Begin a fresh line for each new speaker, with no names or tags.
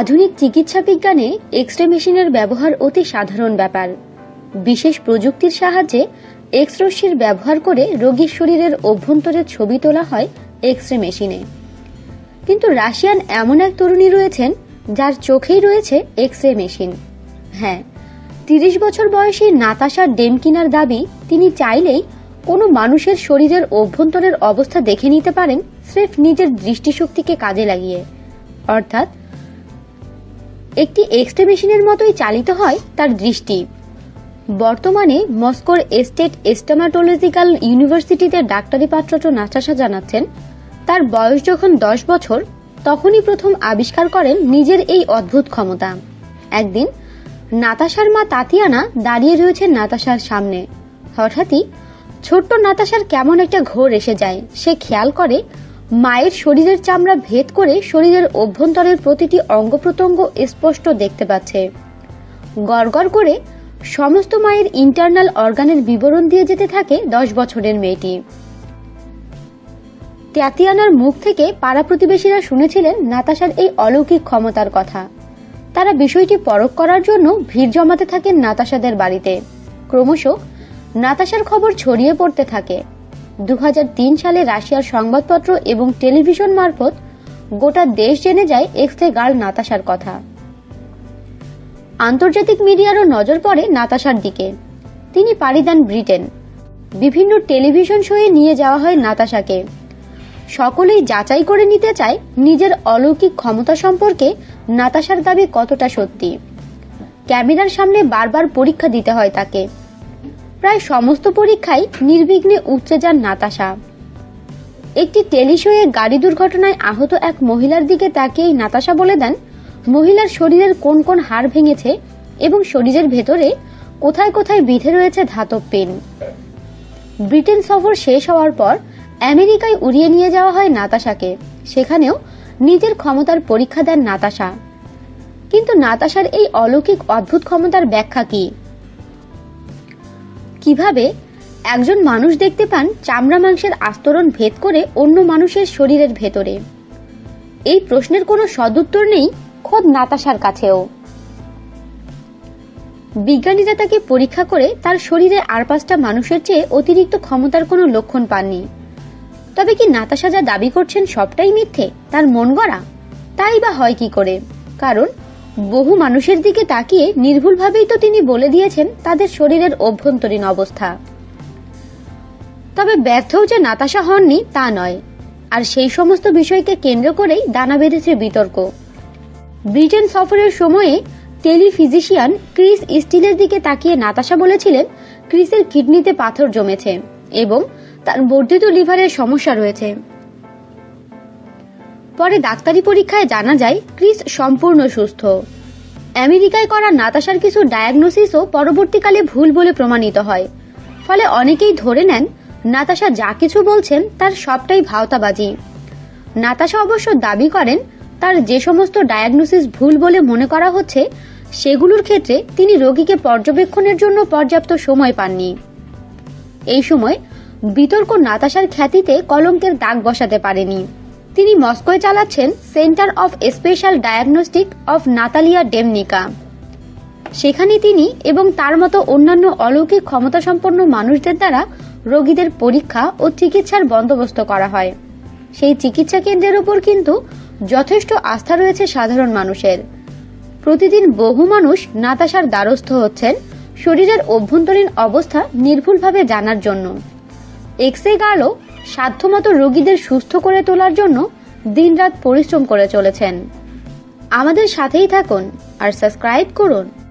আধুনিক চিকিৎসা বিজ্ঞানে এক্স রে মেশিনের ব্যবহার অতি সাধারণ ব্যাপার। বিশেষ প্রযুক্তির সাহায্যে এক্স রশ্মির ব্যবহার করে রোগীর শরীরের অভ্যন্তরের ছবি তোলা হয় এক্স রে মেশিনে। কিন্তু রাশিয়ান এমন এক তরুণী রয়েছেন যার চোখেই রয়েছে এক্স রে মেশিন। হ্যাঁ তিরিশ বছর বয়সী নাতাশা ডেমকিনার দাবি, তিনি চাইলেই কোনো মানুষের শরীরের অভ্যন্তরের অবস্থা দেখে নিতে পারেন স্রেফ নিজের দৃষ্টিশক্তিকে কাজে লাগিয়ে। অর্থাৎ একটি এক্স রে মেশিনের মতোই চালিত হয় তার দৃষ্টি। বর্তমানে মস্কোর এস্টেট এস্টামাটোলজিক্যাল ইউনিভার্সিটিতে ডাক্তারি পাঠরত নাতাশা জানাচ্ছেন, তার বয়স যখন দশ বছর, তখনই প্রথম আবিষ্কার করেন নিজের এই অদ্ভুত ক্ষমতা। একদিন নাতাশার মা তাতিয়ানা দাঁড়িয়ে রয়েছে নাতাশার সামনে। হঠাৎই ছোট্ট নাতাশার কেমন একটা ঘোর এসে যায়। সে খেয়াল করে মায়ের শরীরের চামড়া ভেদ করে শরীরের অভ্যন্তরের প্রতিটি অঙ্গ প্রত্যঙ্গ স্পষ্ট দেখতে পাচ্ছে। গড়গড় করে সমস্ত মায়ের ইন্টারনাল অর্গানের বিবরণ দিয়ে যেতে থাকে দশ বছরের মেয়েটি। ত্যাতিয়ানার মুখ থেকে পাড়া প্রতিবেশীরা শুনেছিলেন নাতাশার এই অলৌকিক ক্ষমতার কথা। তারা বিষয়টি পরখ করার জন্য ভিড় জমাতে থাকেন নাতাশাদের বাড়িতে। ক্রমশ নাতাশার খবর ছড়িয়ে পড়তে থাকে। দু হাজার তিন সালে রাশিয়ার সংবাদপত্র এবং টেলিভিশন মারফত গোটা দেশ জেনে যায় এক্স গার্ল নাতাশার কথা। আন্তর্জাতিক মিডিয়ারও নজর পড়ে নাতাশার দিকে। তিনি পাড়ি দেন ব্রিটেন। বিভিন্ন টেলিভিশন শোয়ে নিয়ে যাওয়া হয় নাতাশাকে। সকলেই যাচাই করে নিতে চায় নিজের অলৌকিক ক্ষমতা সম্পর্কে নাতাশার দাবি কতটা সত্যি। ক্যামেরার সামনে বারবার পরীক্ষা দিতে হয় তাকে। প্রায় সমস্ত পরীক্ষায় নির্বিঘ্নে উচ্চে যান নাতাশা। একটি টেলিশোয়ে গাড়ি দুর্ঘটনায় আহত এক মহিলার দিকে তাকিয়েই নাতাশা বলে দেন, মহিলার শরীরের কোন কোন হাড় ভেঙেছে এবং শরীরের ভেতরে কোথায় কোথায় বিঁধে রয়েছে ধাতব পেন। ব্রিটেন সফর শেষ হওয়ার পর আমেরিকায় উড়িয়ে নিয়ে যাওয়া হয় নাতাশাকে। সেখানেও নিজের ক্ষমতার পরীক্ষা দেন নাতাশা। কিন্তু নাতাশার এই অলৌকিক অদ্ভুত ক্ষমতার ব্যাখ্যা কি? কীভাবে একজন মানুষ দেখতে পান চামড়া মাংসের আস্তরণ ভেদ করে অন্য মানুষের শরীরের ভেতরে? এই প্রশ্নের কোনো সদুত্তর নেই খোদ নাতাশার কাছেও। বিজ্ঞানীরা তাকে পরীক্ষা করে, তার শরীরে আর পাঁচটা মানুষের চেয়ে অতিরিক্ত ক্ষমতার কোনো লক্ষণ পাননি। তবে কি নাতাশা যা দাবি করছেন সবটাই মিথ্যে? তার মন গড়া তাই বা হয় কি করে? কারণ বহু মানুষের দিকে তাকিয়ে নির্ভুলভাবেই তো তিনি বলে দিয়েছেন তাদের শরীরের অভ্যন্তরীণ অবস্থা। তবে ব্যর্থও যে নাতাশা হননি তা নয়। আর সেই সমস্ত বিষয়কে কেন্দ্র করেই দানা বেঁধেছে বিতর্ক। ব্রিটেন সফরের সময়ে টেলিফিজিশিয়ান ক্রিস স্টিলের দিকে তাকিয়ে নাতাশা বলেছিলেন, ক্রিসের কিডনিতে পাথর জমেছে এবং তার বর্ধিত লিভারের সমস্যা রয়েছে। পরে ডাক্তারি পরীক্ষায় জানা যায়, ক্রিস সম্পূর্ণ সুস্থ। আমেরিকায় করা নাতাশার কিছু ডায়াগনোসিসও পরবর্তীকালে ভুল বলে প্রমাণিত হয়। ফলে অনেকেই ধরে নেন, নাতাশা যা কিছু বলছেন তার সবটাই ভাওতাবাজি। নাতাশা অবশ্য দাবি করেন, তার যে সমস্ত ডায়াগনোসিস ভুল বলে মনে করা হচ্ছে, সেগুলোর ক্ষেত্রে তিনি রোগীকে পর্যবেক্ষণের জন্য পর্যাপ্ত সময় পাননি। এই সময় বিতর্ক নাতাশার খ্যাতিতে কলঙ্কের দাগ বসাতে পারেনি। তিনি মস্কোয় চালাচ্ছেন centre of special diagnostic of Natalia Demnika. সেখানে তিনি এবং তার মতো অন্যান্য অলৌকিক ক্ষমতাসম্পন্ন মানুষদের দ্বারা রোগীদের পরীক্ষা ও চিকিৎসার বন্দোবস্ত করা হয়। সেই চিকিৎসা কেন্দ্রের উপর কিন্তু যথেষ্ট আস্থা রয়েছে সাধারণ মানুষের। প্রতিদিন বহু মানুষ নাতাশার দ্বারস্থ হচ্ছেন শরীরের অভ্যন্তরীণ অবস্থা নির্ভুলভাবে জানার জন্য। এক্সে গার্লও সাধ্যমতো রোগীদের সুস্থ করে তোলার জন্য দিনরাত পরিশ্রম করে চলেছেন। আমাদের সাথেই থাকুন আর সাবস্ক্রাইব করুন।